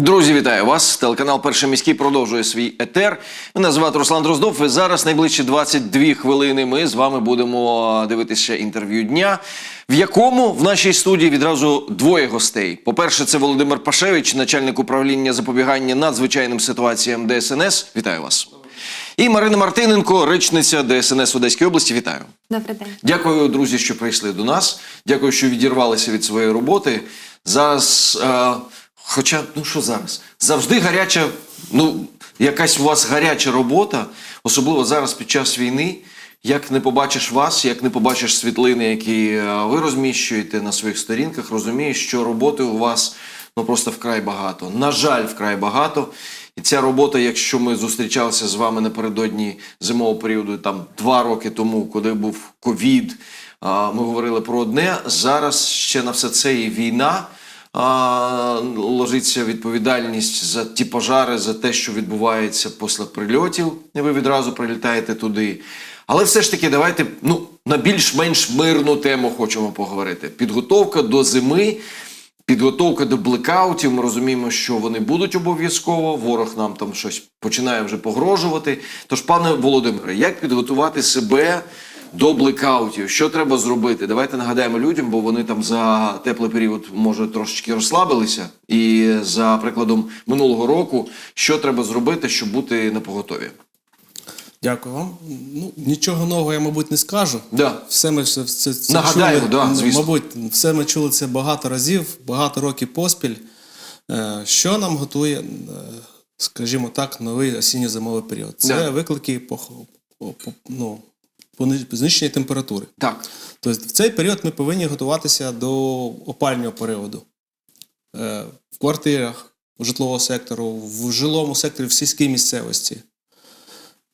Друзі, вітаю вас. Телеканал Перший міський продовжує свій етер. Мене звати Руслан Дроздов. І зараз найближчі 22 хвилини ми з вами будемо дивитися інтерв'ю дня, в якому в нашій студії відразу двоє гостей. По-перше, це Володимир Пашевич, начальник управління запобігання надзвичайним ситуаціям ДСНС. Вітаю вас. І Марина Мартиненко, речниця ДСНС Одеської області. Вітаю. Добрий день. Дякую, друзі, що прийшли до нас. Дякую, що відірвалися від своєї роботи. Зараз, е, хоча, ну що зараз? Завжди гаряча, ну, якась у вас гаряча робота, особливо зараз під час війни. Як не побачиш вас, як не побачиш світлини, які е, ви розміщуєте на своїх сторінках, розумієш, що роботи у вас ну просто вкрай багато. На жаль, вкрай багато. І ця робота, якщо ми зустрічалися з вами напередодні зимового періоду, там два роки тому, коли був ковід, ми говорили про одне. Зараз ще на все це і війна. Ложиться відповідальність за ті пожари, за те, що відбувається після прильотів, і ви відразу прилітаєте туди. Але все ж таки, давайте ну, на більш-менш мирну тему хочемо поговорити. Підготовка до зими. Підготовка до блекаутів. Ми розуміємо, що вони будуть обов'язково. Ворог нам там щось починає вже погрожувати. Тож, пане Володимире, як підготувати себе до блекаутів? Що треба зробити? Давайте нагадаємо людям, бо вони там за теплий період може трошечки розслабилися. І за прикладом минулого року, що треба зробити, щоб бути на поготові? Дякую вам. Ну, нічого нового я, мабуть, не скажу. Да. Все ми все, це, це Нагадаємо, чули, да, звісно. мабуть, все ми чули це багато разів, багато років поспіль. Е, Що нам готує, е, скажімо так, новий осінньо-зимовий період? Це Да. виклики по, по, по, ну, знищення температури. Так. Тобто в цей період ми повинні готуватися до опального періоду. Е, В квартирах, у житлового сектору, в жилому секторі, в сільській місцевості.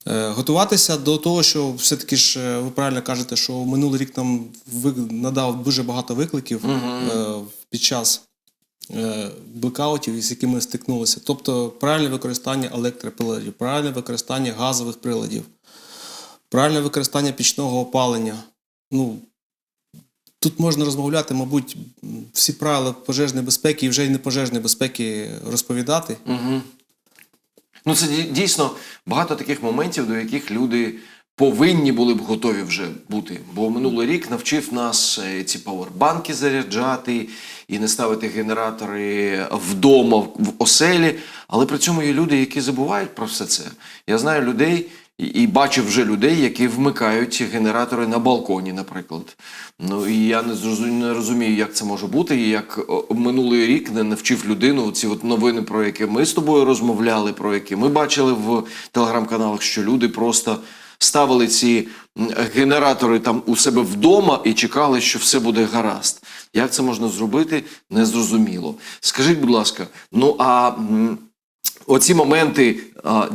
Е, Готуватися до того, що все-таки ж е, ви правильно кажете, що минулий рік нам надав дуже багато викликів е, під час блекаутів, з якими стикнулися. Тобто правильне використання електроприладів, правильне використання газових приладів, правильне використання пічного опалення. Ну, тут можна розмовляти, мабуть, всі правила пожежної безпеки і вже й не пожежної безпеки розповідати. Угу. Ну, це дійсно багато таких моментів, до яких люди повинні були б готові вже бути. Бо минулий рік навчив нас е, ці павербанки заряджати і не ставити генератори вдома в оселі. Але при цьому є люди, які забувають про все це. Я знаю людей. І, бачив вже людей, які вмикають генератори на балконі, наприклад. Ну і я не не розумію, як це може бути. І як минулий рік не навчив людину ці от новини, про які ми з тобою розмовляли, про які ми бачили в телеграм-каналах, що люди просто ставили ці генератори там у себе вдома і чекали, що все буде гаразд. Як це можна зробити, незрозуміло. Скажіть, будь ласка, ну а. Оці моменти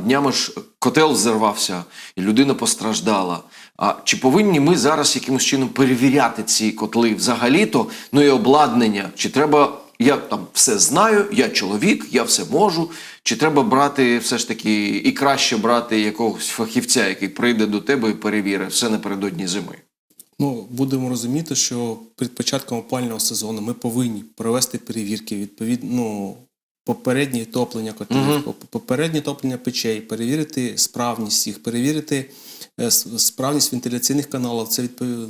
днями ж котел взорвався, і людина постраждала. А чи повинні ми зараз якимось чином перевіряти ці котли взагалі-то, ну і обладнання? Чи треба, я там все знаю, я чоловік, я все можу. Чи треба брати все ж таки і краще брати якогось фахівця, який прийде до тебе і перевірить все напередодні зими? Ну, будемо розуміти, що перед початком опального сезону ми повинні провести перевірки, відповідно, ну, попереднє топлення котлів, поп- попереднє топлення печей, перевірити справність їх, перевірити е, справність вентиляційних каналів. Це відповідно.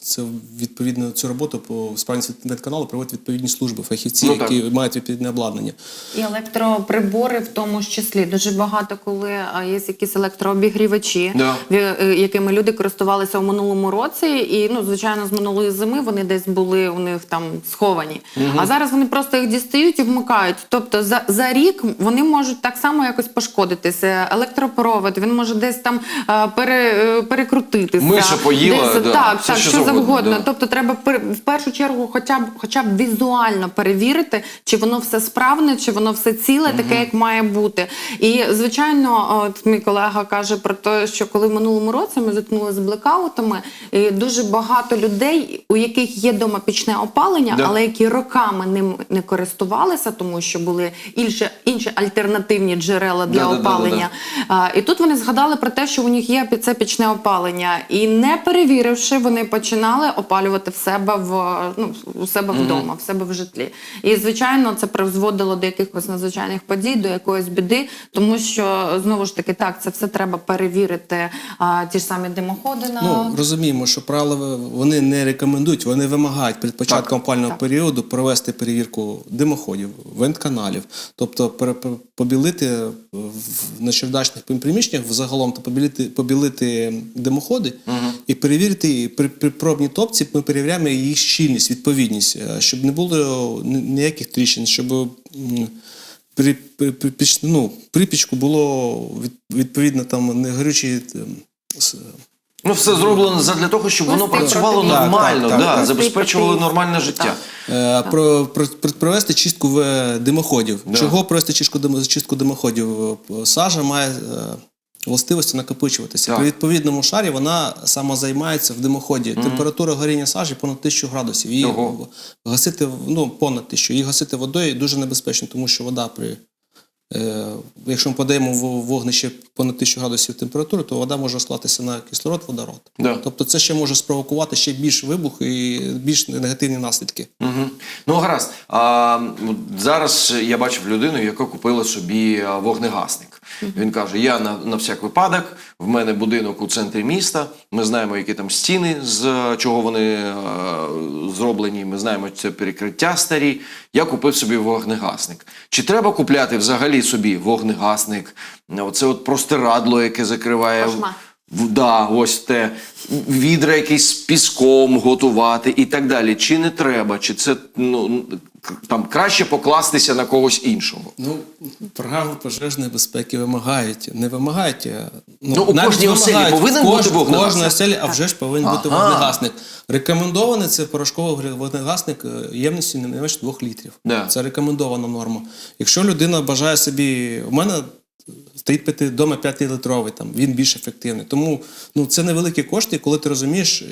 Це відповідно цю роботу по справність інтернет-каналу проводять відповідні служби, фахівці, Ну, які мають відповідне обладнання. І електроприбори в тому ж числі. Дуже багато, коли є якісь електрообігрівачі, Да. е, якими люди користувалися у минулому році. І ну, звичайно, з минулої зими вони десь були у них там сховані. А зараз вони просто їх дістають і вмикають. Тобто за, за рік вони можуть так само якось пошкодитися. Електропровод, він може десь там пере, е, перекрутитися. Миша поїла, Десь, да, так, так, що завгодно, да. Тобто треба в першу чергу, хоча б хоча б візуально перевірити, чи воно все справне, чи воно все ціле, таке як має бути. І звичайно, от мій колега каже про те, що коли в минулому році ми зіткнулися з блекаутами, і дуже багато людей, у яких є дома пічне опалення, Да. але які роками ним не користувалися, тому що були інші, інші альтернативні джерела для Да-да-да-да-да. опалення. А, і тут вони згадали про те, що у них є це пічне опалення, і не перевіривши, вони починають. Починали опалювати в себе в ну у себе вдома, в себе в житлі. І звичайно, це призводило до якихось надзвичайних подій, до якоїсь біди, тому що знову ж таки так, це все треба перевірити. А, ті ж самі димоходи на Ну, розуміємо, що правила вони не рекомендують, вони вимагають перед початком опального періоду провести перевірку димоходів, вентканалів, тобто побілити в- на чердачних приміщеннях взагалом, то побілити, побілити димоходи і перевірити при, при пробній топці. Ми перевіряємо їх щільність, відповідність, е, щоб не було ніяких тріщин, щоб при, при, при, ну, припічку було відповідно там не горючі. ем, Ну, все зроблено задля того, щоб воно працювало нормально, Так, так, да, так. забезпечувало Простий нормальне життя. так. Е, Про, про, про- провести чистку в е, димоходів. Да. Чого провести чистку, чистку димоходів? Е, Сажа має е, властивості накопичуватися. Так. При відповідному шарі вона сама займається в димоході. Температура горіння сажі понад 1000 градусів. Її Ого. гасити ну, понад 1000. Її гасити водою дуже небезпечно, тому що вода при. Е, якщо ми подаємо в вогнище понад 1000 градусів температури, то вода може розклатися на кислород, водород. Да. Тобто це ще може спровокувати ще більш вибух і більш негативні наслідки. Угу. Ну, гаразд. А, зараз я бачив людину, яка купила собі вогнегасник. Він каже: я на, на всяк випадок, в мене будинок у центрі міста. Ми знаємо, які там стіни, з чого вони е, зроблені. Ми знаємо, це перекриття старі. Я купив собі вогнегасник. Чи треба купляти взагалі собі вогнегасник? Оце от простирадло, яке закриває. Кошмар. Да, ось те відра якісь з піском готувати і так далі. Чи не треба, чи це ну там краще покластися на когось іншого? Ну, програми пожежної безпеки вимагають. Не вимагають. а, Ну, у кожній оселі повинен кож- бути вогнегасник? В кожній оселі, а вже ж повинен бути Ага. вогнегасник. Рекомендований це порошковий вогнегасник е, ємності не менше 2 літрів. Да. Це рекомендована норма. Якщо людина бажає собі, у мене стоїть п'яти дома 5-літровий, там він більш ефективний. Тому ну, це невеликі кошти, коли ти розумієш,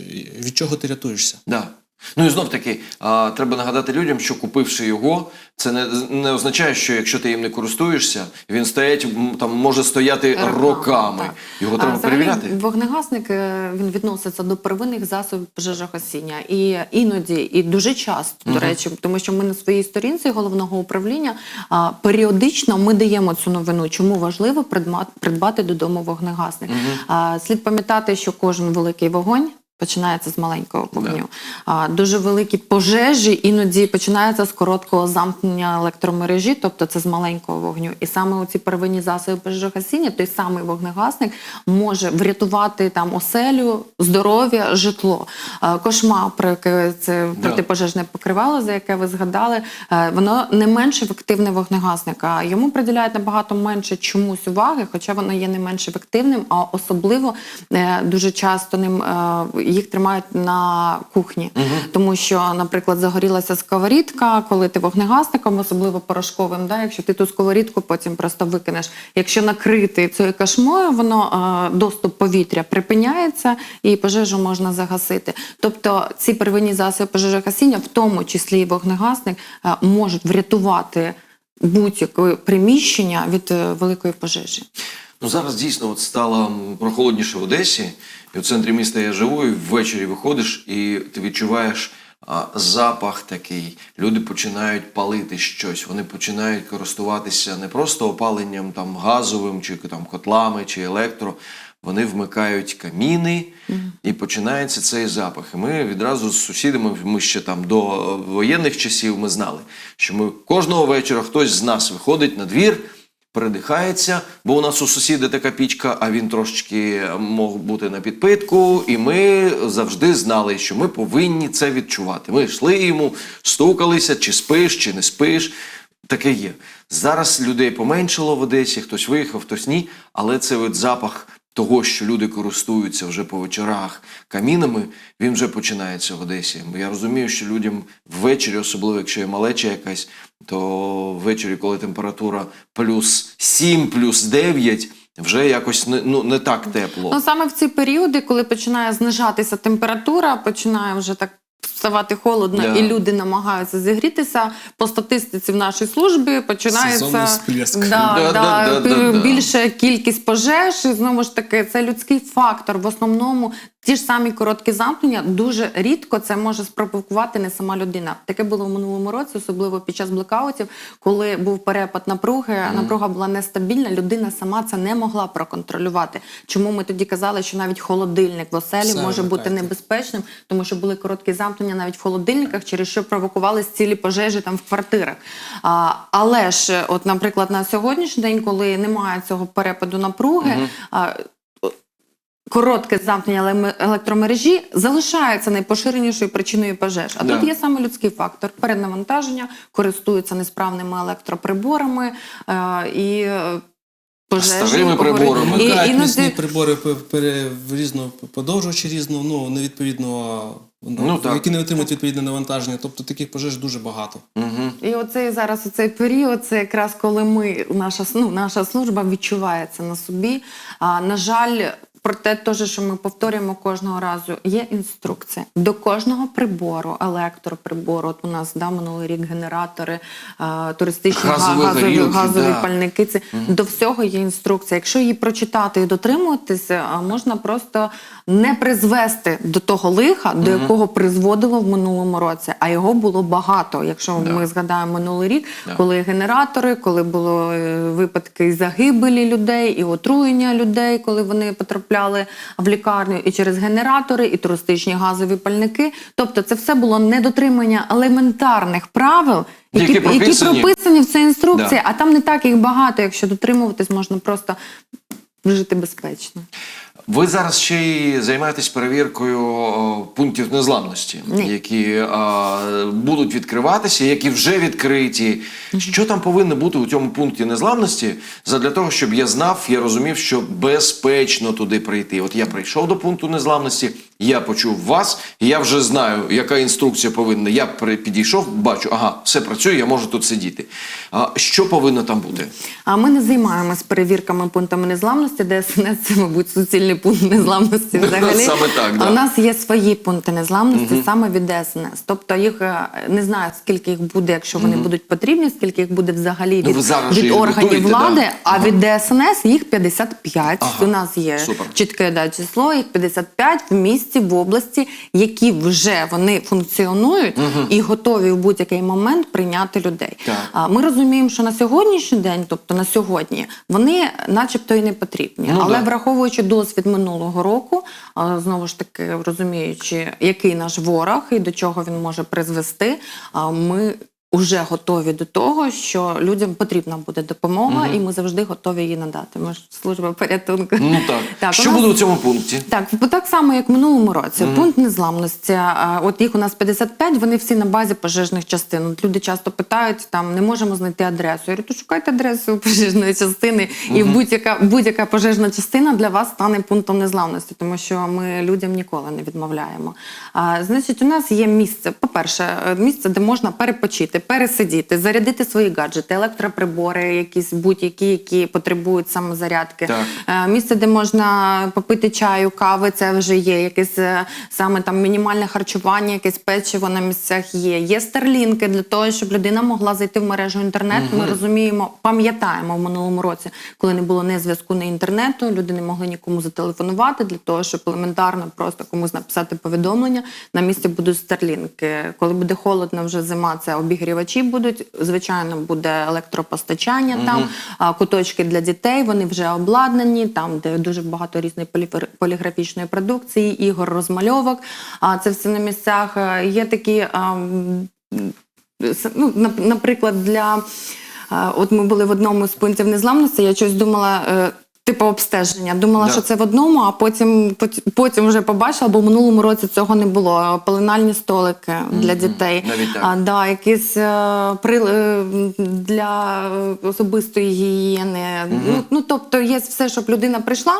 від чого ти рятуєшся. Да. Ну і знов таки, а, треба нагадати людям, що купивши його, це не, не означає, що якщо ти їм не користуєшся, він стоять там може стояти Роками, роками. Його А, треба взагалі, перевіряти. Вогнегасник е, він відноситься до первинних засобів пожежогасіння. І іноді, і дуже часто, до речі, тому що ми на своїй сторінці головного управління а, періодично ми даємо цю новину, чому важливо придбати додому вогнегасник. А, слід пам'ятати, що кожен великий вогонь. Починається з маленького вогню. А, дуже великі пожежі іноді починаються з короткого замкнення електромережі, тобто це з маленького вогню. І саме у ці первинні засоби пожежогасіння, той самий вогнегасник може врятувати там оселю, здоров'я, житло. Кошма, про яке це Да. протипожежне покривало, за яке ви згадали, е, воно не менш ефективне вогнегасник. А йому приділяють набагато менше чомусь уваги, хоча воно є не менш ефективним, а особливо е, дуже часто ним е, їх тримають на кухні, тому що, наприклад, загорілася сковорідка, коли ти вогнегасником, особливо порошковим, да, якщо ти ту сковорідку потім просто викинеш. Якщо накрити цією кашмою, воно е, доступ повітря припиняється і пожежу можна загасити. Тобто ці первинні засоби пожежогасіння, в тому числі і вогнегасник, е, можуть врятувати будь-яке приміщення від е, великої пожежі. Ну зараз дійсно от стало прохолодніше в Одесі, і в центрі міста я живу, і ввечері виходиш, і ти відчуваєш а, запах такий. Люди починають палити щось. Вони починають користуватися не просто опаленням там газовим, чи там котлами, чи електро. Вони вмикають каміни і починається цей запах. І ми відразу з сусідами, ми ще там до воєнних часів ми знали, що ми кожного вечора хтось з нас виходить на двір, передихається, бо у нас у сусіда така пічка, а він трошечки мог бути на підпитку, і ми завжди знали, що ми повинні це відчувати. Ми йшли йому, стукалися, чи спиш, чи не спиш. Таке є. Зараз людей поменшало в Одесі, хтось виїхав, хтось ні, але це от запах того, що люди користуються вже по вечорах камінами, він вже починається в Одесі. Я розумію, що людям ввечері, особливо якщо є малеча якась, то ввечері, коли температура плюс 7, плюс 9, вже якось не, ну, не так тепло. Ну саме в ці періоди, коли починає знижатися температура, починає вже так ставати холодно, yeah. і люди намагаються зігрітися. По статистиці в нашій службі починається да, Да, да, да, більша да, да. кількість пожеж. І знову ж таки, це людський фактор. В основному ті ж самі короткі замкнення дуже рідко це може спровокувати не сама людина. Таке було в минулому році, особливо під час блекаутів, коли був перепад напруги. Напруга була нестабільна. Людина сама це не могла проконтролювати. Чому ми тоді казали, що навіть холодильник в оселі Все може бути небезпечним, тому що були короткі замкнення навіть в холодильниках, через що провокувались цілі пожежі там в квартирах. А, але ж, от, наприклад, на сьогоднішній день, коли немає цього перепаду напруги. А, Коротке замкнення електромережі залишається найпоширенішою причиною пожеж. А Да. тут є саме людський фактор перенавантаження, користуються несправними електроприборами е, і е, пожежі. Старими приборами. І, Вмикають іноді- міцні прибори пе- в різно подовжувачі різно, ну невідповідно, ну, Ну, так. які не отримують відповідне навантаження. Тобто таких пожеж дуже багато. Угу. І оцей зараз оцей період, це якраз коли ми, наша, ну, наша служба відчуває це на собі. А, на жаль, про те, теж, що ми повторюємо кожного разу, є інструкція до кожного прибору, електроприбору. От у нас да, минулий рік генератори, а, туристичні Газові газові, горілки, газові да. пальники. Це до всього є інструкція. Якщо її прочитати і дотримуватися, можна просто не призвести до того лиха, до якого призводило в минулому році. А його було багато. Якщо Да. ми згадаємо минулий рік, Да. коли генератори, коли було е, випадки загибелі людей, і отруєння людей, коли вони потрапляли в лікарню, і через генератори, і туристичні газові пальники. Тобто, це все було недотримання елементарних правил. Які Які, прописані. прописані в цій інструкції, Да. а там не так їх багато. Якщо дотримуватись, можна просто жити безпечно. Ви зараз ще й займаєтесь перевіркою пунктів незламності, Ні. які а, будуть відкриватися, які вже відкриті. Що там повинно бути у цьому пункті незламності, для того, щоб я знав, я розумів, що безпечно туди прийти. От я прийшов до пункту незламності, я почув вас, і я вже знаю, яка інструкція повинна. Я при- підійшов, бачу, ага, все працює, я можу тут сидіти. А що повинно там бути? А ми не займаємось перевірками пунктами незламності, ДСНС це, мабуть, суцільний пункт незламності взагалі. Саме так, А да. у нас є свої пункти незламності саме від ДСНС. Тобто їх е, не знаю, скільки їх буде, якщо вони будуть потрібні, скільки їх буде взагалі Ну, від, ви від органів готуєте, влади, да. а від ДСНС їх 55. Ага, У нас є супер. чітке да, число, їх 55 в місті, в області, які вже вони функціонують і готові в будь-який момент прийняти людей. Так. Ми розуміємо, що на сьогоднішній день, тобто на сьогодні, вони начебто і не потрібні. Ну, Але да. враховуючи досвід минулого року, знову ж таки розуміючи, який наш ворог і до чого він може призвести, ми. Уже готові до того, що людям потрібна буде допомога, і ми завжди готові її надати. Ми ж служба порятунку. Ну так. Так, що нас- буде у цьому пункті? Так, так само, як в минулому році. Пункт незламності. От їх у нас 55, вони всі на базі пожежних частин. От люди часто питають, там не можемо знайти адресу. Я говорю, то шукайте адресу пожежної частини, і будь-яка будь-яка пожежна частина для вас стане пунктом незламності, тому що ми людям ніколи не відмовляємо. А, значить, у нас є місце. По-перше, е, місце, де можна перепочити, пересидіти, зарядити свої гаджети, електроприбори, якісь будь-які, які потребують самозарядки. Так. Е, Місце, де можна попити чаю, кави, це вже є. Якесь е, саме там мінімальне харчування, якесь печиво на місцях є. Є старлінки для того, щоб людина могла зайти в мережу інтернет. Ми розуміємо, пам'ятаємо в минулому році, коли не було ні зв'язку, ні інтернету. Люди не могли нікому зателефонувати для того, щоб елементарно просто комусь написати повідомлення. На місці будуть старлінки. Коли буде холодно, вже зима, це обігрівачі будуть. Звичайно, буде електропостачання там, куточки для дітей. Вони вже обладнані. Там, де дуже багато різної поліграфічної продукції, ігор, розмальовок. А це все на місцях. Е, Є такі. ну, наприклад, для от ми були в одному з пунктів незламності. Я щось думала. Е, Типу обстеження. Думала, Да. що це в одному, а потім, потім, вже побачила, бо в минулому році цього не було. Пеленальні столики для дітей. Навіть так. А, да, якісь а, при, е, для е, особистої гігієни. Ну, ну, тобто є все, щоб людина прийшла,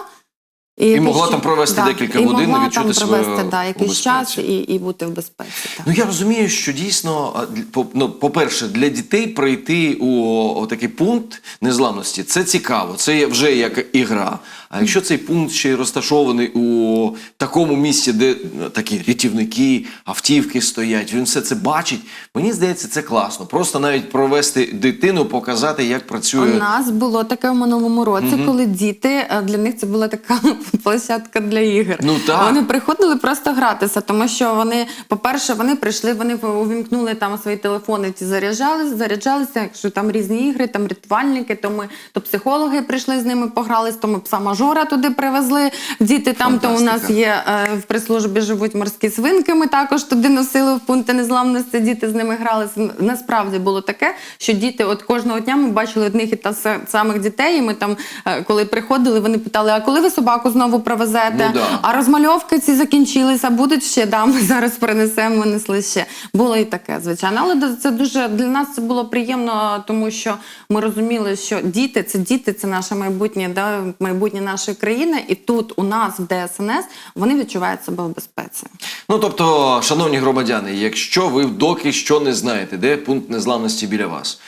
І могла там провести декілька і годин, могла відчути там себе провести да, якийсь час і, і бути в безпеці. Так. Ну я розумію, що дійсно, для- по- ну, по-перше, для дітей прийти у такий пункт незламності це цікаво, це вже як ігра. А якщо цей пункт ще й розташований у такому місці, де е, такі рятівники, автівки стоять, він все це бачить. Мені здається, це класно. Просто навіть провести дитину, показати, як працює. У нас було таке в минулому році, коли діти е, для них це була така площадка для ігор. Ну, так. Вони приходили просто гратися, тому що вони, по-перше, вони прийшли, вони увімкнули там свої телефони, ті заряджалися, заряджалися. Якщо там різні ігри, там рятувальники, то ми то психологи прийшли з ними погрались, то ми пса мажора туди привезли. Діти там, то у нас є е, в прес-службі живуть морські свинки. Ми також туди носили в пункти незламності. Діти з ними гралися. Насправді було таке, що діти, от кожного дня ми бачили одних і та самих дітей. І ми там, е, коли приходили, вони питали: а коли ви собаку знову привезете? Ну да. А розмальовки ці закінчилися, будуть ще да, ми зараз принесемо, ми несли ще. Було і таке, звичайно. Але це дуже для нас це було приємно, тому що ми розуміли, що діти це діти, це наше майбутнє, да, майбутнє нашої країни. І тут у нас в ДСНС вони відчувають себе в безпеці. Ну тобто, шановні громадяни, якщо ви доки що не знаєте, де пункт незламності біля вас.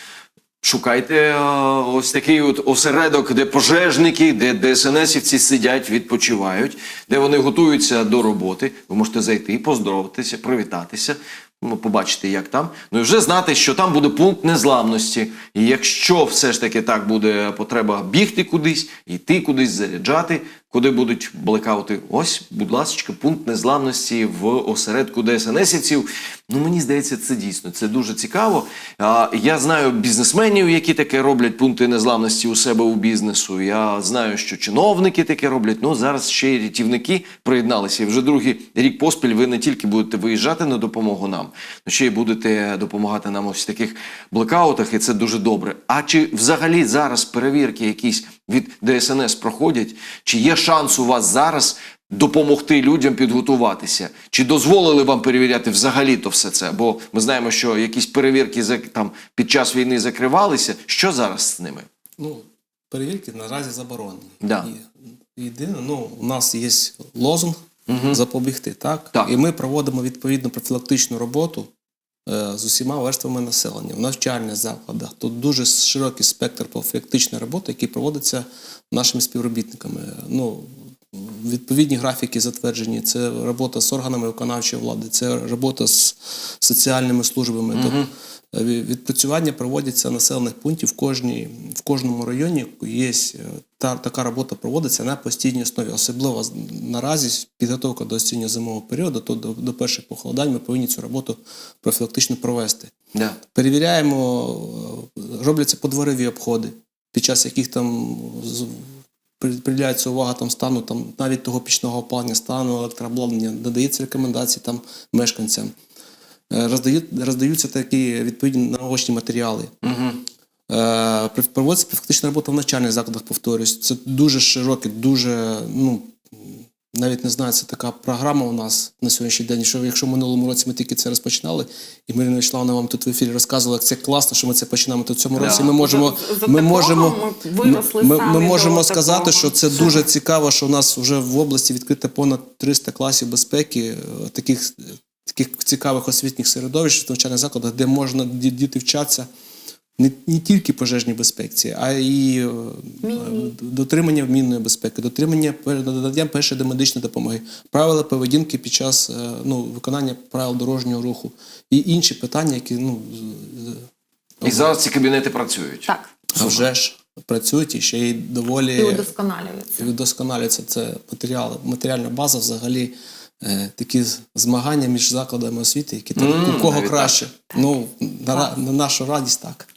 Шукайте е, ось такий от осередок, де пожежники, де ДСНСівці сидять, відпочивають, де вони готуються до роботи. Ви можете зайти, поздоровитися, привітатися, ну, побачити, як там. Ну і вже знати, що там буде пункт незламності. І якщо все ж таки так буде потреба бігти кудись, йти кудись, заряджати, куди будуть блекаути, ось, будь ласка, пункт незламності в осередку ДСНСівців. Ну мені здається, це дійсно це дуже цікаво. А, я знаю бізнесменів, які таке роблять пункти незламності у себе у бізнесу. Я знаю, що чиновники таке роблять. Ну зараз ще й рятівники приєдналися. І вже другий рік поспіль ви не тільки будете виїжджати на допомогу нам, але ще й будете допомагати нам ось в таких блекаутах, і це дуже добре. А чи взагалі зараз перевірки якісь від ДСНС проходять? Чи є шанс у вас зараз допомогти людям підготуватися? Чи дозволили вам перевіряти взагалі то все це? Бо ми знаємо, що якісь перевірки там під час війни закривалися. Що зараз з ними? Ну, перевірки наразі заборонені. Да. І- Єдине, ну, у нас є лозунг запобігти, так? Так. І ми проводимо відповідну профілактичну роботу з усіма верствами населення в навчальних закладах. Тут дуже широкий спектр профілактичної роботи, який проводиться нашими співробітниками. Ну, відповідні графіки затверджені. Це робота з органами виконавчої влади, це робота з соціальними службами. Е, ві- відпрацювання проводяться населених пунктів в кожній в кожному районі. Є е, та така робота проводиться на постійній основі. Особливо наразі підготовка до осінньо-зимового періоду, то до, до перших похолодань ми повинні цю роботу профілактично провести. Да. Перевіряємо, е, робляться подворові обходи, під час яких там приділяється увага там стану, там навіть того пічного опалення, стану електрообладнання, надається рекомендації там мешканцям. Е, Роздають, роздаються такі відповідні наочні матеріали. Е, при- Проводиться фактична робота в навчальних закладах, повторюсь. Це дуже широке, дуже, ну, навіть не знаю, це така програма у нас на сьогоднішній день. Що якщо в минулому році ми тільки це розпочинали, і Марина Вячеславовна вам тут в ефірі розказувала, як це класно, що ми це починаємо, то в цьому році ми можемо, ми можемо, ми ми, ми можемо сказати, що це дуже цікаво, що у нас вже в області відкрито понад 300 класів безпеки, е, таких, таких цікавих освітніх середовищ в навчальних закладах, де можна діти вчаться не, не тільки пожежній безпеці, а й е, дотримання мінної безпеки, дотримання надання першої домедичної допомоги, правила поведінки під час е, ну, виконання правил дорожнього руху і інші питання, які ну, І зараз ці кабінети працюють. Так. а вже ж працюють і ще й доволі І удосконалюється. і вдосконалюється це матеріали, матеріальна база, взагалі такі змагання між закладами освіти, які там у кого краще. Ну, на, на нашу радість так.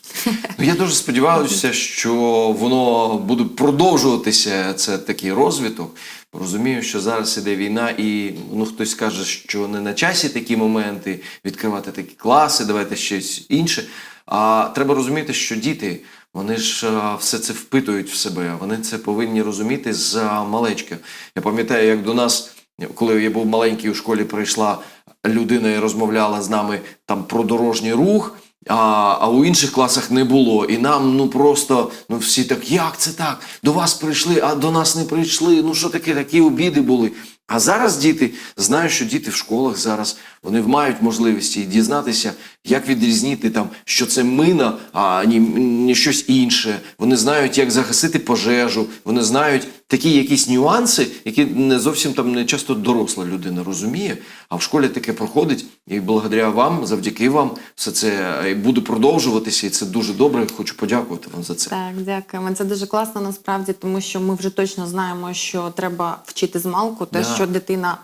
Ну, я дуже сподіваюся, що воно буде продовжуватися. Це такий розвиток. Розумію, що зараз іде війна, і ну хтось каже, що не на часі такі моменти відкривати такі класи, давайте щось інше. А треба розуміти, що діти вони ж а, все це впитують в себе. Вони це повинні розуміти з а, малечка. Я пам'ятаю, як до нас, коли я був маленький у школі, прийшла людина і розмовляла з нами там про дорожній рух. А, а у інших класах не було. І нам ну просто ну всі так, як це так? До вас прийшли, а до нас не прийшли. Ну що таке, такі обіди були. А зараз діти знають, що діти в школах зараз вони мають можливості дізнатися, як відрізнити там, що це мина, а ні щось інше. Вони знають, як загасити пожежу. Вони знають такі якісь нюанси, які не зовсім там не часто доросла людина розуміє. А в школі таке проходить. І благодаря вам, завдяки вам, все це е, буде продовжуватися, і це дуже добре. Хочу подякувати вам за це. Так, дякуємо. Це дуже класно насправді, тому що ми вже точно знаємо, що треба вчити з малку, те, Да. що дитина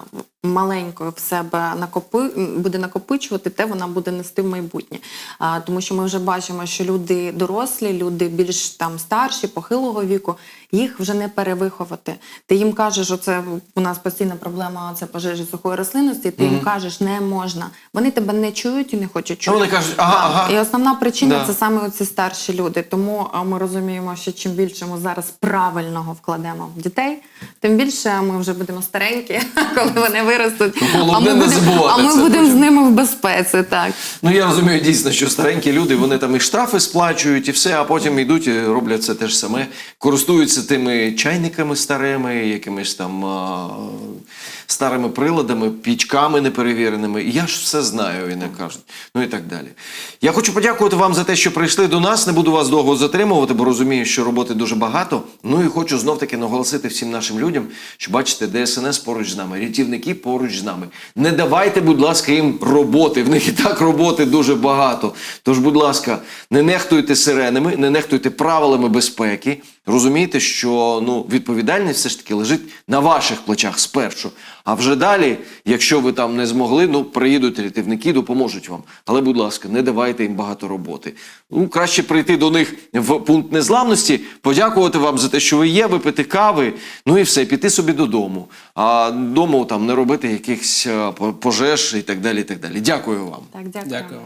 маленькою в себе накопи буде накопичувати, те вона буде нести в майбутнє. А, тому що ми вже бачимо, що люди дорослі, люди більш там старші, похилого віку, їх вже не перевиховати. Ти їм кажеш, що це у нас постійна проблема це пожежі сухої рослинності. Ти їм кажеш, не можна. Вони тебе не чують і не хочуть чути. вони кажуть, ага, ага. І основна причина Да. це саме оці старші люди. Тому ми розуміємо, що чим більше ми зараз правильного вкладемо в дітей, тим більше ми вже будемо старенькі, коли вони виростуть. Головне а не ми будемо, забувати а ми це будемо з ними в безпеці. Так Ну я розумію дійсно, що старенькі люди вони там і штрафи сплачують, і все, а потім йдуть і роблять це те ж саме, користуються тими чайниками старими, якимись там а, старими приладами, пічками неперевіреними. І я ж все знаю, не кажуть. Ну і так далі. Я хочу подякувати вам за те, що прийшли до нас. Не буду вас довго затримувати, бо розумію, що роботи дуже багато. Ну і хочу знов таки наголосити всім нашим людям, що бачите, ДСНС поруч з нами, рятівники поруч з нами. Не давайте, будь ласка, їм роботи. В них і так роботи дуже багато. Тож, будь ласка, не нехтуйте сиренами, не нехтуйте правилами безпеки. Розумійте, що ну, відповідальність все ж таки лежить на ваших плечах спершу. А вже далі, якщо ви там не змогли, ну приїдуть рятівники, допоможуть вам. Але, будь ласка, не давайте їм багато роботи. Ну, краще прийти до них в пункт незламності, подякувати вам за те, що ви є, випити кави, ну і все, піти собі додому. А дому там не робити якихось е, пожеж і так далі. І так далі. Дякую вам. так, дякую. Дякую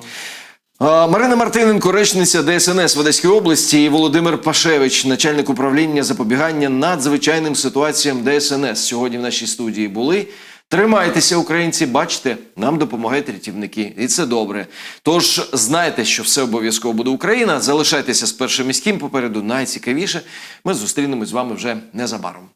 Марина Мартиненко, речниця ДСНС в Одеській області, і Володимир Пашевич, начальник управління запобігання надзвичайним ситуаціям ДСНС. Сьогодні в нашій студії були. Тримайтеся, українці, бачите, нам допомагають рятівники, і це добре. Тож знайте, що все обов'язково буде Україна. Залишайтеся з першим міським попереду найцікавіше. Ми зустрінемось з вами вже незабаром.